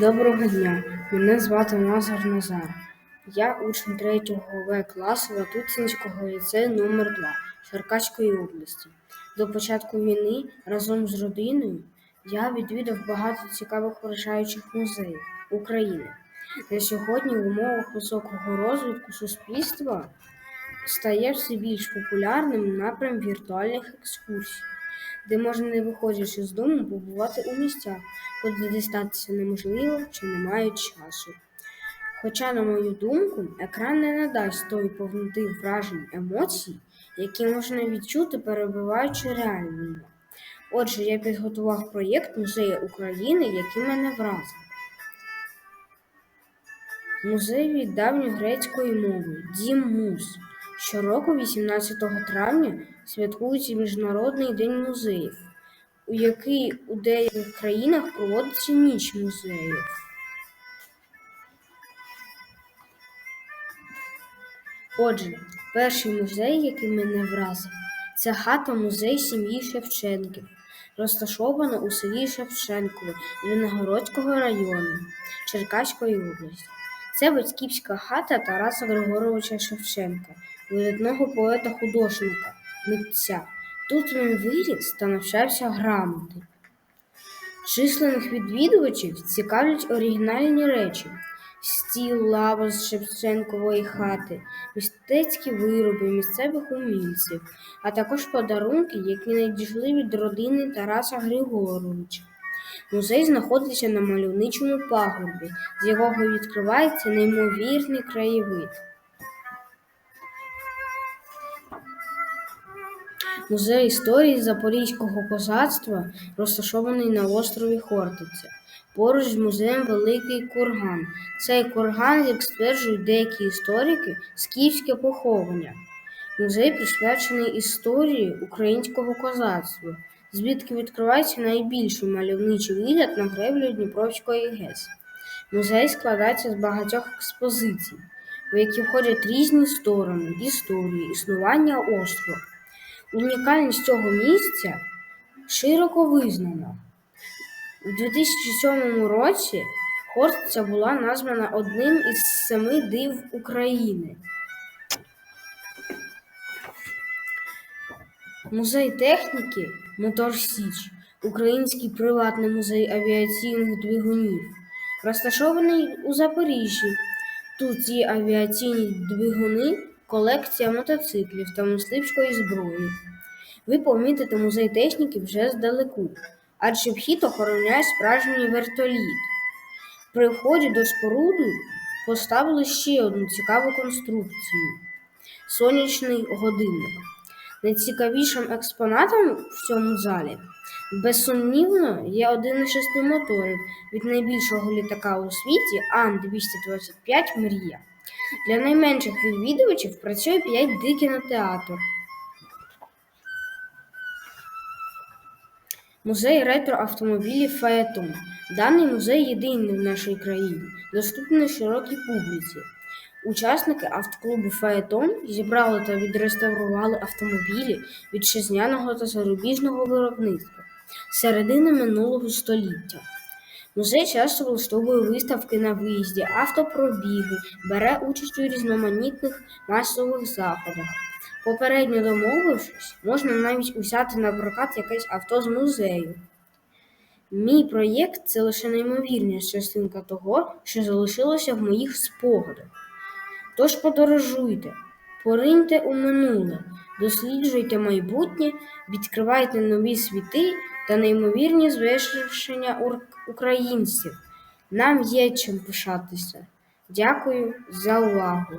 Доброго дня, мене звати Назар Назар. Я учень 3 В класу Ватутинського ліцею номер 2 Черкаської області. До початку війни разом з родиною я відвідав багато цікавих вражаючих музеїв України. На сьогодні в умовах високого розвитку суспільства стає все більш популярним напрям віртуальних екскурсій, де можна, не виходячи з дому, побувати у місцях, куди дістатися неможливо чи немає часу. Хоча, на мою думку, екран не надасть тої повноти вражень емоцій, які можна відчути, перебуваючи реально. Отже, я підготував проєкт Музею України, який мене вразив. Музей від давньогрецької мови Дім Муз. Щороку, 18 травня, святкується Міжнародний день музеїв, у який у деяких країнах проводиться ніч музеїв. Отже, перший музей, який мене вразив, це хата музей сім'ї Шевченків, розташована у селі Шевченкове Леногородського району Черкаської області. Це батьківська хата Тараса Григоровича Шевченка, видатного поета-художника, митця. Тут він виріс та навчався грамоти. Численних відвідувачів цікавлять оригінальні речі: стіл, лава з Шевченкової хати, мистецькі вироби місцевих умільців, а також подарунки, які надійшли від родини Тараса Григоровича. Музей знаходиться на мальовничому пагорбі, з якого відкривається неймовірний краєвид. Музей історії Запорізького козацтва розташований на острові Хортиця. Поруч з музеєм Великий Курган. Цей курган, як стверджують деякі історики, скіфське поховання. Музей присвячений історії українського козацтва, звідки відкривається найбільший мальовничий вигляд на греблю Дніпровської ГЕС. Музей складається з багатьох експозицій, в які входять різні сторони історії, існування острова. Унікальність цього місця широко визнана. У 2007 році Хортиця була названа одним із семи див України. Музей техніки Мотор Січ Український приватний музей авіаційних двигунів, розташований у Запоріжжі. Тут є авіаційні двигуни, колекція мотоциклів та мисливської зброї. Ви помітите музей техніки вже здалеку, адже вхід охороняє справжній вертоліт. При вході до споруди поставили ще одну цікаву конструкцію сонячний годинник. Найцікавішим експонатом в цьому залі, безсумнівно, є один із шести моторів від найбільшого літака у світі Ан-225 Мрія. Для найменших відвідувачів працює 5D кінотеатр. Музей ретро-автомобілів Фаетон. Даний музей єдиний в нашій країні, доступний широкій публіці. Учасники автоклубу Фаетон зібрали та відреставрували автомобілі вітчизняного та зарубіжного виробництва середини минулого століття. Музей часто влаштовує виставки на виїзді, автопробіги, бере участь у різноманітних масових заходах. Попередньо домовившись, можна навіть узяти на прокат якесь авто з музею. Мій проєкт це лише неймовірна частинка того, що залишилося в моїх спогадах. Тож подорожуйте, пориньте у минуле, досліджуйте майбутнє, відкривайте нові світи та неймовірні звершення українців. Нам є чим пишатися. Дякую за увагу!